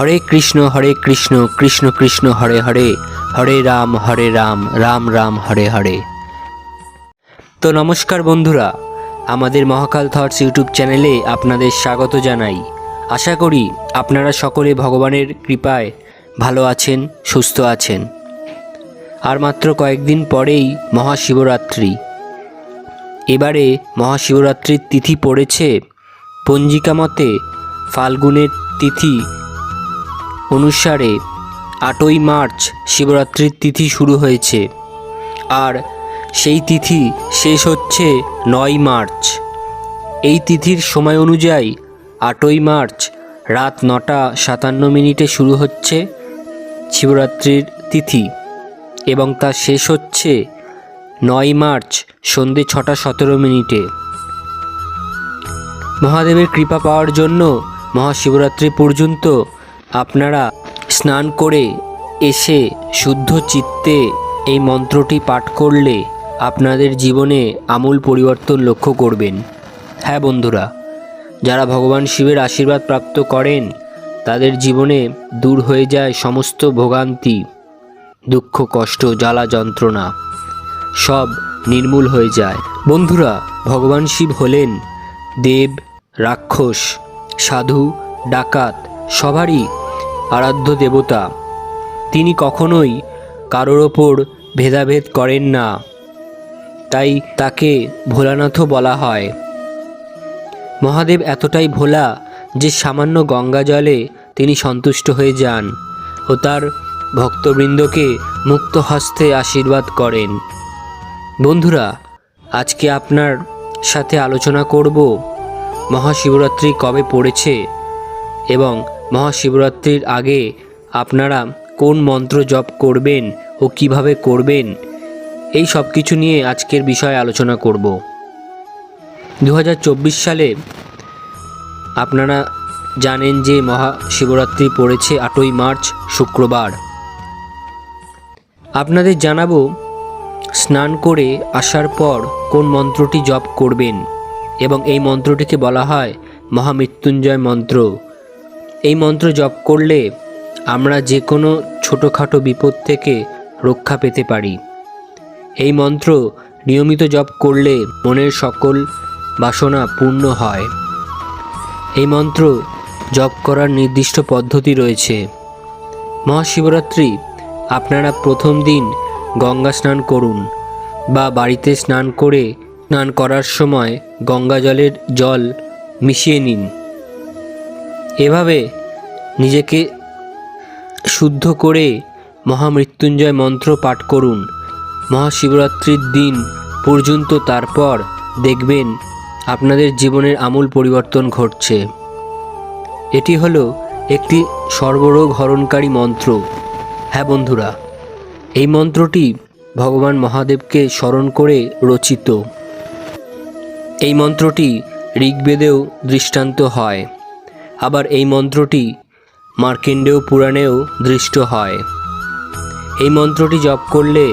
হরে কৃষ্ণ হরে কৃষ্ণ কৃষ্ণ কৃষ্ণ, হরে হরে হরে রাম হরে রাম রাম রাম, হরে হরে। তো নমস্কার বন্ধুরা, আমাদের মহাকাল থটস ইউটিউব চ্যানেলে আপনাদের স্বাগত জানাই। আশা করি আপনারা সকলে ভগবানের কৃপায় ভালো আছেন, সুস্থ আছেন। আর মাত্র কয়েকদিন পরেই মহাশিবরাত্রি। এবারে মহাশিবরাত্রির তিথি পড়েছে, পঞ্জিকা মতে ফাল্গুনের তিথি অনুসারে আটই মার্চ শিবরাত্রির তিথি শুরু হয়েছে আর সেই তিথি শেষ হচ্ছে নয় মার্চ। এই তিথির সময় অনুযায়ী আটই মার্চ রাত নটা সাতান্ন মিনিটে শুরু হচ্ছে শিবরাত্রির তিথি এবং তা শেষ হচ্ছে নয় মার্চ সন্ধে ছটা সতেরো মিনিটে। মহাদেবের কৃপা পাওয়ার জন্য মহাশিবরাত্রি পর্যন্ত আপনারা স্নান করে এসে শুদ্ধ চিত্তে এই মন্ত্রটি পাঠ করলে আপনাদের জীবনে আমূল পরিবর্তন লক্ষ্য করবেন। হ্যাঁ বন্ধুরা, যারা ভগবান শিবের আশীর্বাদ প্রাপ্ত করেন, তাদের জীবনে দূর হয়ে যায় সমস্ত ভোগান্তি, দুঃখ, কষ্ট, জ্বালা, যন্ত্রণা, সব নির্মূল হয়ে যায়। বন্ধুরা, ভগবান শিব হলেন দেব, রাক্ষস, সাধু, ডাকাত, সবারই আরাধ্য দেবতা, তিনি কখনোই কারোর ওপর ভেদাভেদ করেন না। তাই তাকে ভোলানাথও বলা হয়। মহাদেব এতটাই ভোলা যে সামান্য গঙ্গা জলে তিনি সন্তুষ্ট হয়ে যান ও তার ভক্তবৃন্দকে মুক্ত হস্তে আশীর্বাদ করেন। বন্ধুরা, আজকে আপনার সাথে আলোচনা করব মহাশিবরাত্রি কবে পড়েছে এবং মহাশিবরাত্রির আগে আপনারা কোন মন্ত্র জপ করবেন ও কীভাবে করবেন, এই সব কিছু নিয়ে আজকের বিষয়ে আলোচনা করব। দু হাজার চব্বিশ সালে আপনারা জানেন যে মহাশিবরাত্রি পড়েছে আটই মার্চ, শুক্রবার। আপনাদের জানাব স্নান করে আসার পর কোন মন্ত্রটি জপ করবেন এবং এই মন্ত্রটিকে বলা হয় মহামৃত্যুঞ্জয় মন্ত্র। এই মন্ত্র জপ করলে আমরা যে কোনো ছোটোখাটো বিপদ থেকে রক্ষা পেতে পারি। এই মন্ত্র নিয়মিত জপ করলে মনের সকল বাসনা পূর্ণ হয়। এই মন্ত্র জপ করার নির্দিষ্ট পদ্ধতি রয়েছে। মহাশিবরাত্রি আপনারা প্রথম দিন গঙ্গা স্নান করুন বা বাড়িতে স্নান করে, স্নান করার সময় গঙ্গা জলের জল মিশিয়ে নিন। এভাবে নিজেকে শুদ্ধ করে মহামৃত্যুঞ্জয় মন্ত্র পাঠ করুন। মহাশিবরাত্রির দিন পর্যন্ত তারপর দেখবেন আপনাদের জীবনের আমূল পরিবর্তন ঘটছে। এটি হলো একটি সর্বরোগ হরণকারী মন্ত্র। হ্যাঁ বন্ধুরা, এই মন্ত্রটি ভগবান মহাদেবকে স্মরণ করে রচিত। এই মন্ত্রটি ঋগ্বেদেও দৃষ্টান্ত হয়। আবার এই মন্ত্রটি মার্কেন্ডেয় পুরাণেও দৃষ্ট হয়। এই মন্ত্রটি জপ করলে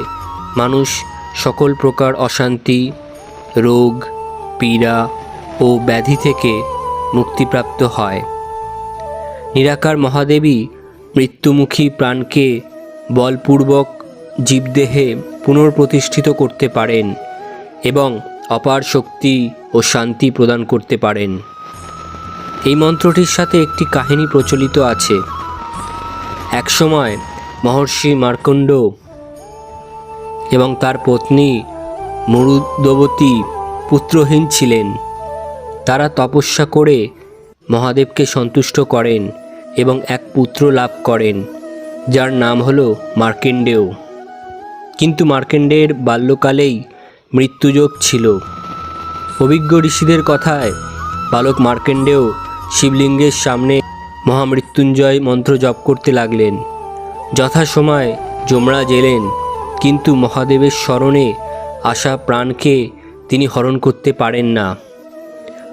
মানুষ সকল প্রকার অশান্তি, রোগ, পীড়া ও ব্যাধি থেকে মুক্তিপ্রাপ্ত হয়। নিরাকার মহাদেবী মৃত্যুমুখী প্রাণকে বলপূর্বক জীবদেহে পুনর্প্রতিষ্ঠিত করতে পারেন এবং অপার শক্তি ও শান্তি প্রদান করতে পারেন। এই মন্ত্রটির সাথে একটি কাহিনী প্রচলিত আছে। একসময় মহর্ষি মার্কণ্ড এবং তার পত্নী মরুদবতী পুত্রহীন ছিলেন। তারা তপস্যা করে মহাদেবকে সন্তুষ্ট করেন এবং এক পুত্র লাভ করেন, যার নাম হল মার্কেন্ডেয়। কিন্তু মার্কেন্ডের বাল্যকালেই মৃত্যুযোগ ছিল। অভিজ্ঞ ঋষিদের কথায় বালক মার্কেন্ডেয় শিবলিঙ্গের সামনে মহামৃত্যুঞ্জয় মন্ত্র জপ করতে লাগলেন। যথাসময় যমরাজ এলেন, কিন্তু মহাদেবের স্মরণে আসা প্রাণকে তিনি হরণ করতে পারেন না।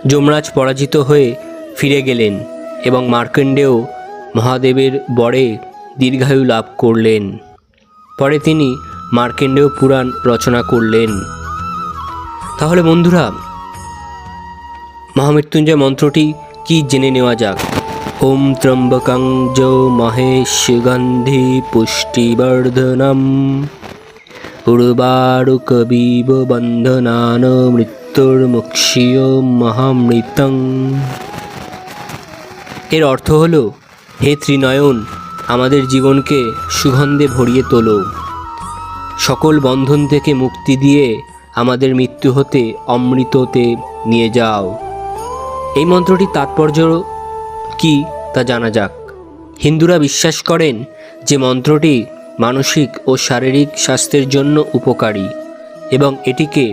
যমরাজ পরাজিত হয়ে ফিরে গেলেন এবং মার্কেন্ডেয় মহাদেবের বরে দীর্ঘায়ু লাভ করলেন। পরে তিনি মার্কেন্ডেয় পুরাণ রচনা করলেন। তাহলে বন্ধুরা, মহামৃত্যুঞ্জয় মন্ত্রটি কি জেনে নেওয়া যাক? ওম ত্রম্বকং যো মহেশ গন্ধি পুষ্টিবর্ধনম। উর্বারুকবিব বন্ধনান মৃত্যুর্মুক্ষীয় মহামৃতং। এর অর্থ হল, হে ত্রিনয়ন, আমাদের জীবনকে সুগন্ধে ভরিয়ে তোলো। সকল বন্ধন থেকে মুক্তি দিয়ে আমাদের মৃত্যু হতে অমৃততে নিয়ে যাও। এই মন্ত্রটির তাৎপর্য কি তা জানা যাক। হিন্দুরা বিশ্বাস করেন যে মন্ত্রটি মানসিক ও শারীরিক স্বাস্থ্যের জন্য উপকারী এবং এটিকে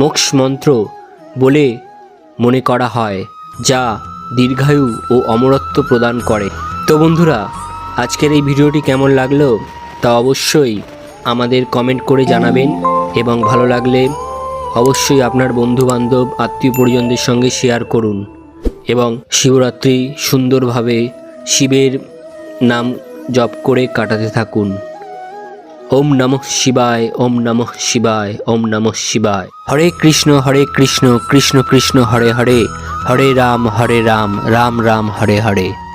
মোক্ষ মন্ত্র বলে মনে করা হয়, যা দীর্ঘায়ু ও অমরত্ব প্রদান করে। তো বন্ধুরা, আজকের এই ভিডিওটি কেমন লাগল তা অবশ্যই আমাদের কমেন্ট করে জানাবেন এবং ভালো লাগলে অবশ্যই আপনার বন্ধু বান্ধব আত্মীয় পরিজনদের সঙ্গে শেয়ার করুন। এবং শিবরাত্রি সুন্দরভাবে শিবের নাম জপ করে কাটাতে থাকুন। ওম নমঃ শিবায়, ওম নমঃ শিবায়, ওম নমঃ শিবায়। হরে কৃষ্ণ হরে কৃষ্ণ কৃষ্ণ কৃষ্ণ, হরে হরে। হরে রাম হরে রাম রাম রাম, হরে হরে।